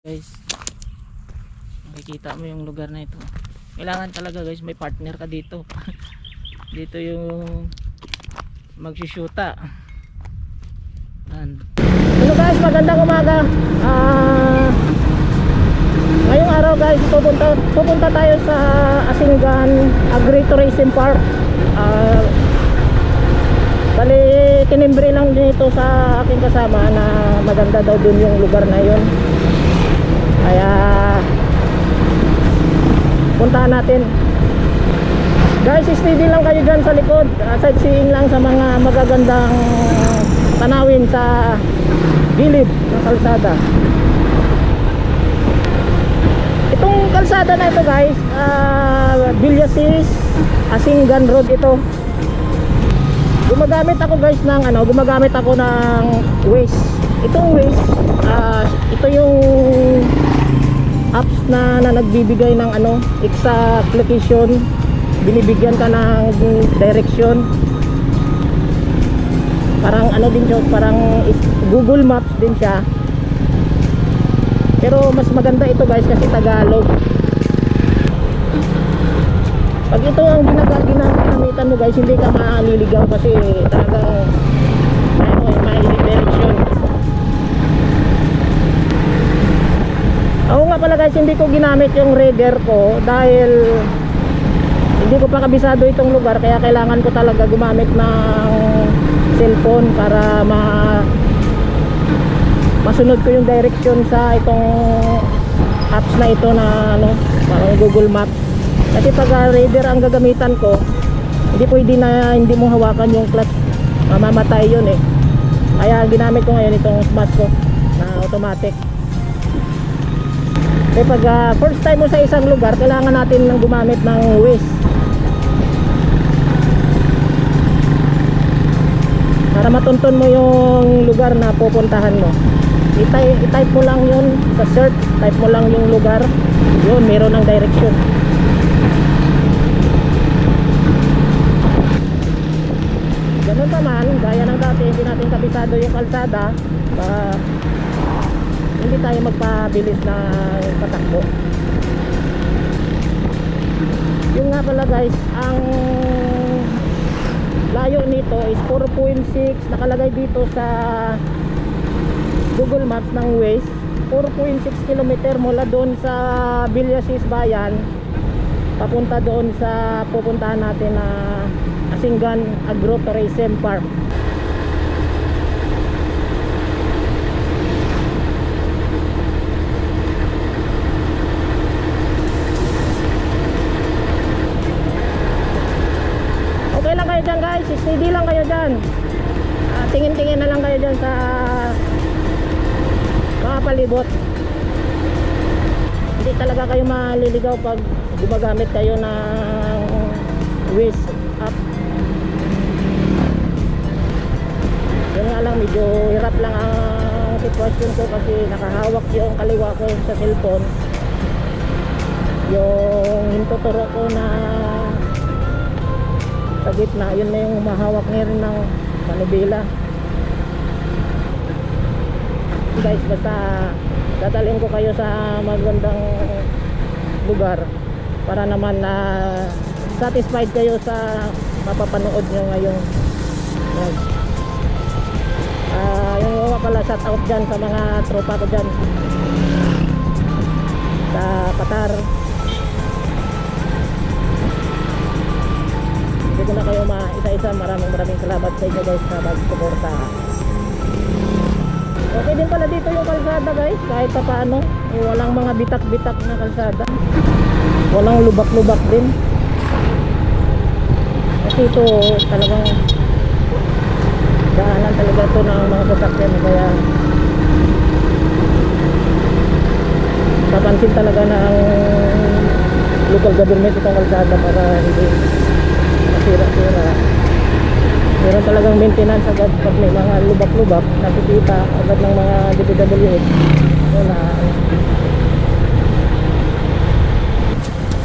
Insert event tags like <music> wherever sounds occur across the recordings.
guys. Makikita mo yung lugar na ito. Kailangan talaga guys may partner ka dito. <laughs> Dito yung magsusyuta yan Hello guys. Magandang umaga. Ah, ngayong araw guys pupunta, pupunta tayo sa Asinggan Agri-Tourism Park. Ah, Bali, tinimbre lang dito sa aking kasama na maganda daw dun yung lugar na yun. Kaya, puntahan natin. Guys, steady lang kayo dyan sa likod. Uh, sightseeing lang sa mga magagandang tanawin sa gilid ng kalsada. Itong kalsada na ito guys, uh, Villasis, Asinggan Road ito gumagamit ako guys ng ano gumagamit ako ng Waze itong Waze ah, ito yung apps na, na nagbibigay ng ano exact location binibigyan ka ng direction. Parang ano din siya parang Google Maps din siya. Pero mas maganda ito guys kasi Tagalog. Pag ito ang ginag- ginagamitan mo guys, hindi ka maliligaw kasi talagang pala guys, hindi ko ginamit yung reader ko dahil hindi ko pa kabisado itong lugar kaya kailangan ko talaga gumamit ng cellphone para ma masunod ko yung direction sa itong apps na ito na ano, parang Google Maps. Kasi pag uh, radar ang gagamitan ko, hindi pwede na hindi mo hawakan yung clutch. Mamamatay yun eh. Kaya ginamit ko ngayon itong smash ko na automatic. Kasi pag uh, first time mo sa isang lugar, kailangan natin nang gumamit ng Waze. Para matuntun mo yung lugar na pupuntahan mo. I-type, i-type mo lang yun sa search, type mo lang yung lugar. Yun, meron ng direction. Ganun naman, gaya ng dati, hindi natin kabisado yung kalsada para hindi tayo magpabilis na patakbo. Yung nga pala guys, ang layo nito is 4.6 nakalagay dito sa Google Maps ng Waze. 4.6 km mula doon sa Villasis Bayan. Papunta doon sa pupuntahan natin na Asinggan Agro-Tourism Park steady lang kayo dyan. Ah, tingin-tingin na lang kayo dyan sa mga palibot. Hindi talaga kayo maliligaw pag gumagamit kayo ng Waze app yun nga lang medyo hirap lang ang sitwasyon ko kasi nakahawak yung kaliwa ko sa cellphone. Yung hintuturo ko na sa gitna yun na yung mahawak ngayon ng manubila. Guys basta dadalhin ko kayo sa magandang lugar para naman na satisfied kayo sa mapapanood nyo ngayon. Yan. Ah, yung pala shout out dyan sa mga tropa ko dyan. Sa Qatar ko na kayo ma-isa-isa. Maraming maraming salamat sa inyo guys na mag-suporta. Okay din pala dito yung kalsada guys. Kahit pa paano eh, walang mga bitak-bitak na kalsada. Walang lubak-lubak din. Kasi ito talagang daanan talaga ito ng mga sasakyan. Kaya papansin talaga ng local government itong kalsada para hindi masira-sira meron talagang maintenance agad pag may mga lubak-lubak nakikita agad ng mga DPWH yun na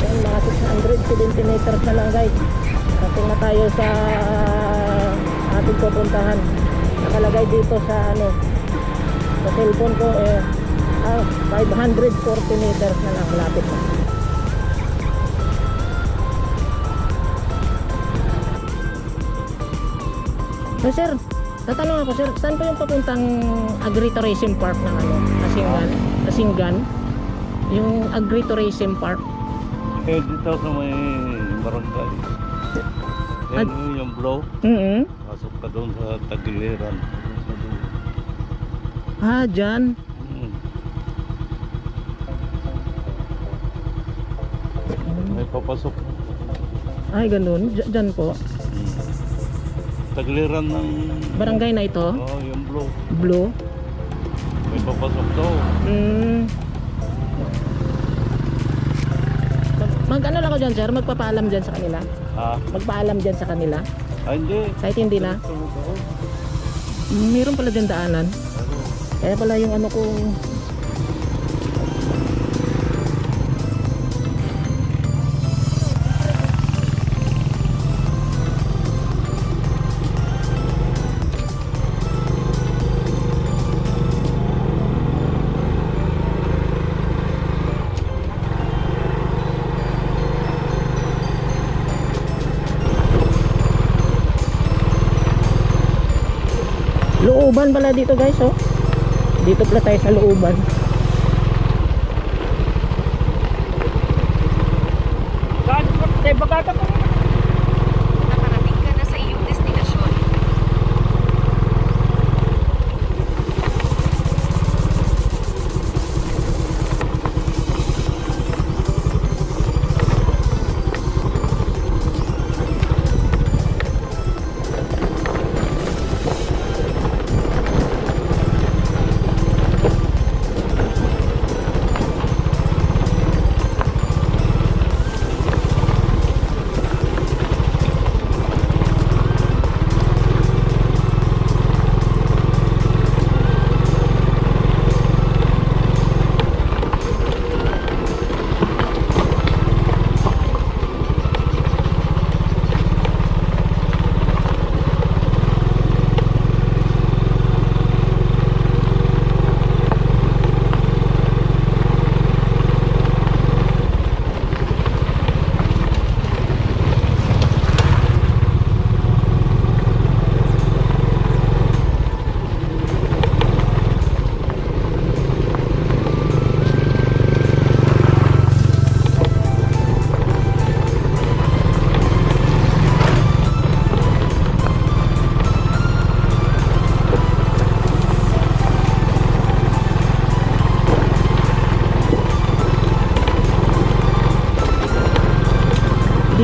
yun mga 600 centimeters na lang guys. Dating na tayo sa ating pupuntahan. Nakalagay dito sa ano sa cellphone ko eh Ah, 540 meters na lang lapit na. So sir, tatanong ako sir, saan po yung papuntang Agritourism Park ng ano? Asinggan? Asinggan? Yung Agritourism Park? Eh, dito sa may barangay. Yan yun yung blow. Mm Pasok ka doon sa tagiliran. Ah, dyan. Hmm. May papasok. Ay, ganun. Dyan, dyan po. Tagiliran ng... Barangay na ito. Oo, yung blow. Blue. May papasok daw. Mm. Mag ano lang ako dyan sir, magpapaalam dyan sa kanila. Ha? Magpaalam dyan sa kanila. Ah, hindi. Kahit hindi na. Meron pala dyan daanan. Ano? Kaya pala yung ano kong looban pala dito guys oh. Dito pala tayo sa looban.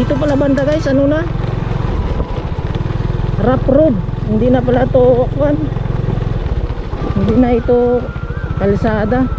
Dito pala banda guys, ano na? Rough road. Hindi na pala to kwan. Hindi na ito kalsada.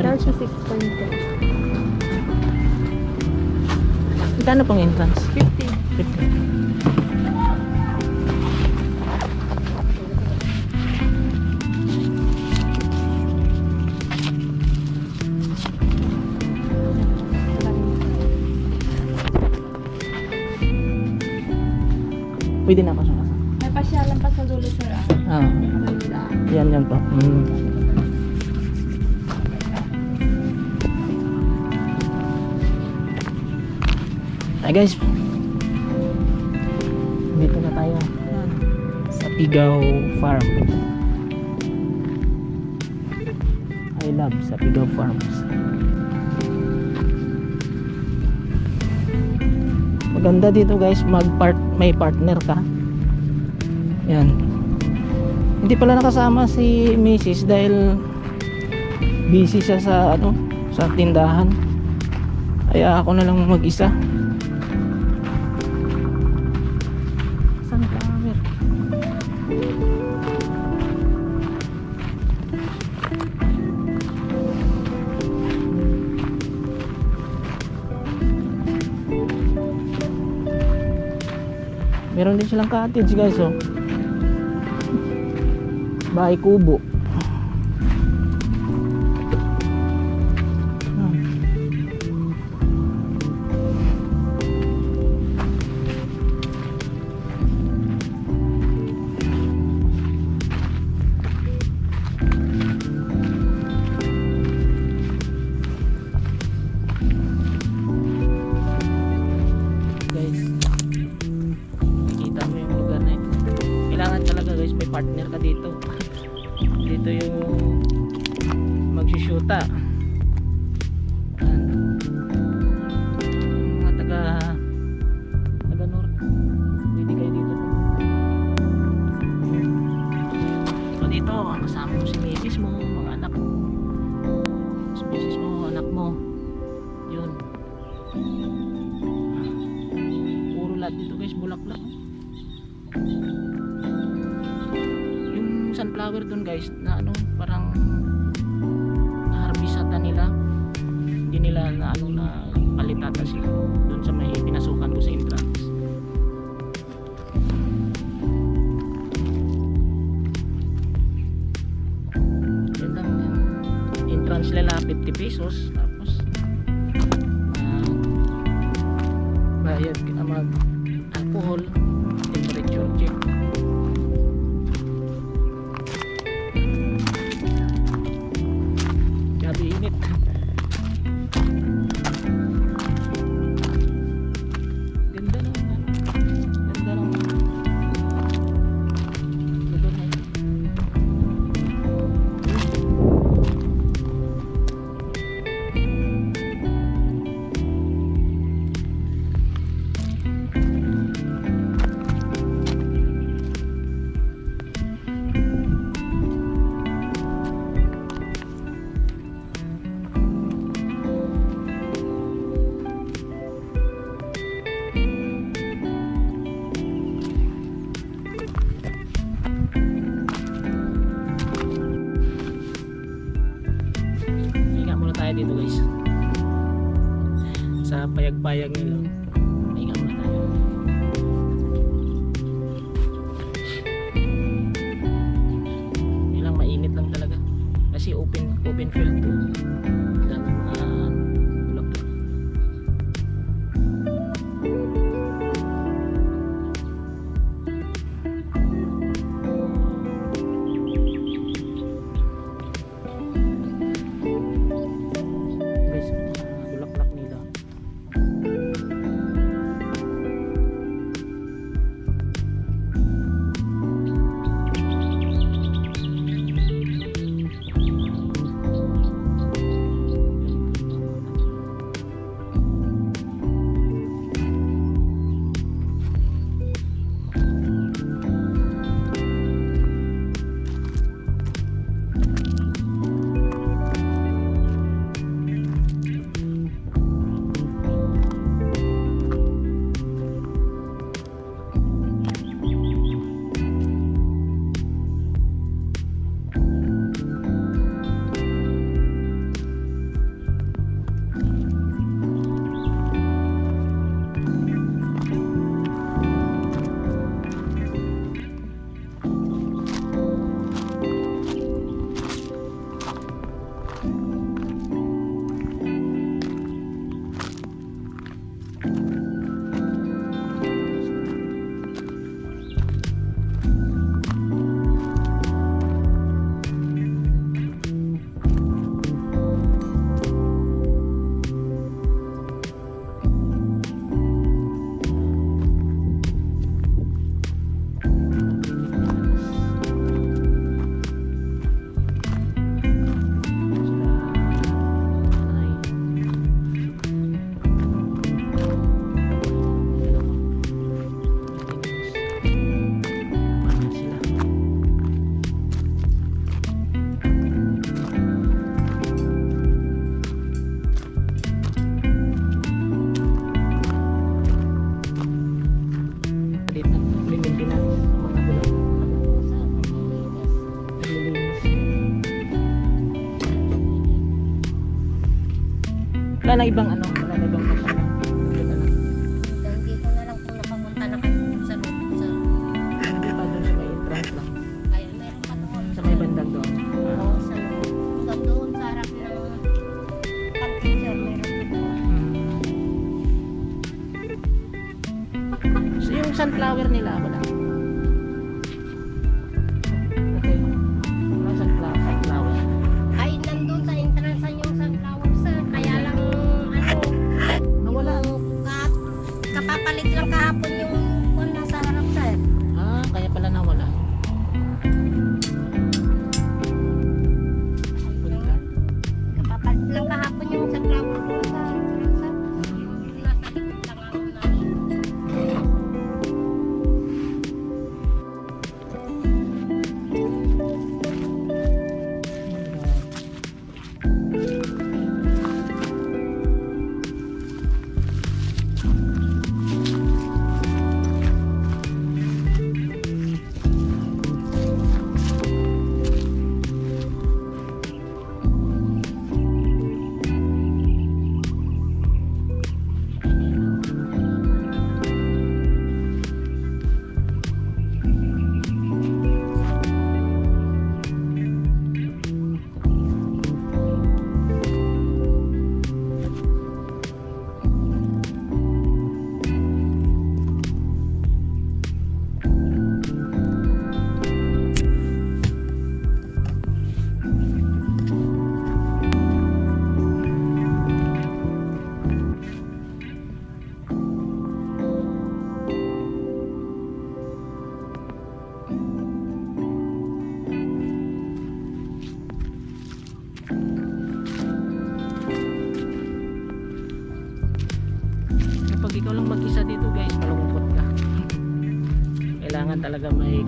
Daw siya 6.3. Kano pong entrance? 50. 50. Pwede na pa siya. May pasyalan pa sa dulo, sir. Ah. ah. Yan, yan pa. Mm. Guys! Dito na tayo sa Pigaw Farm. I love sa Pigaw Farms. Maganda dito guys, mag -part, may partner ka. Yan. Hindi pala nakasama si Mrs. dahil busy siya sa ano, sa tindahan. Kaya ako na lang mag-isa. meron din silang cottage guys oh. Bahay kubo. partner. pessoas payag nila. na ibang ano.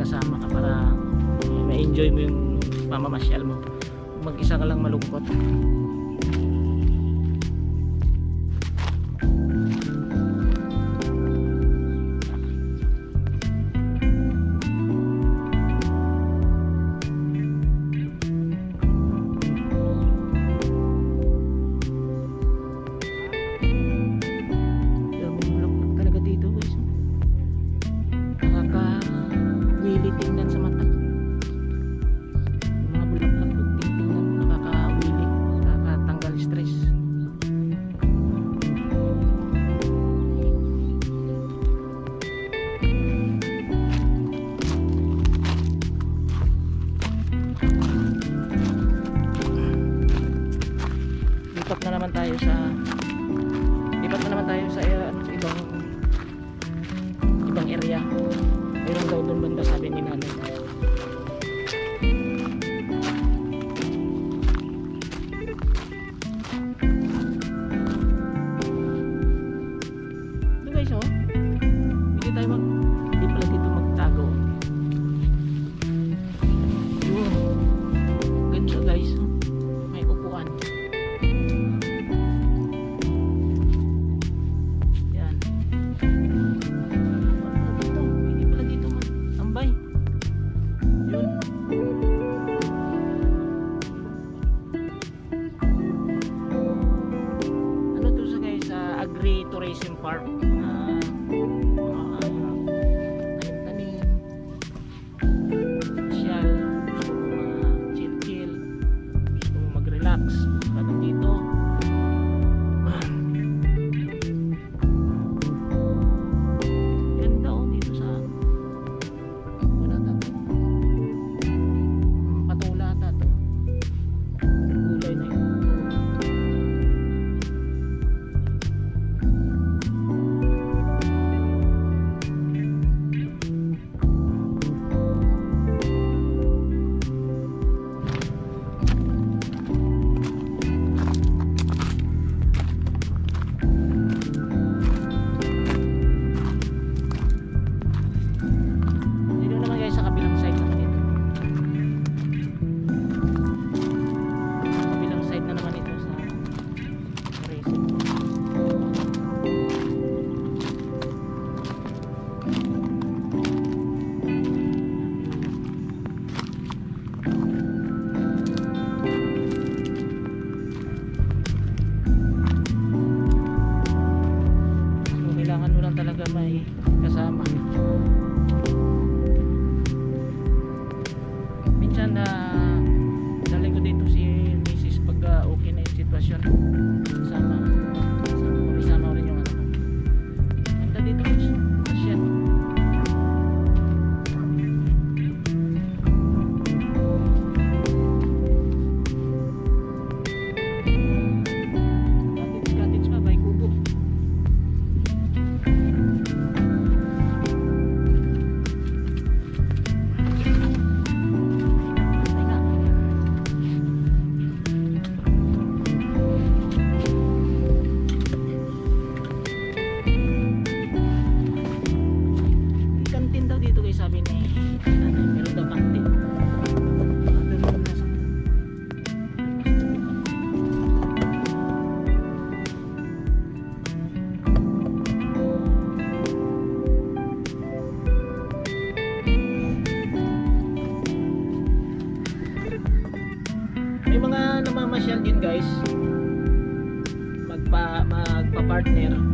kasama ka para ma-enjoy mo yung pamamasyal mo. Mag-isa ka lang namamasyal din guys. Magpa magpa-partner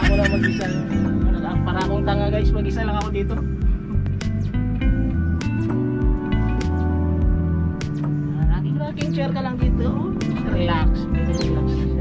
ako lang mag-isa. Para akong tanga guys. Mag-isa lang ako dito. Ah, rocking rocking chair ka lang dito. Relax. Relax.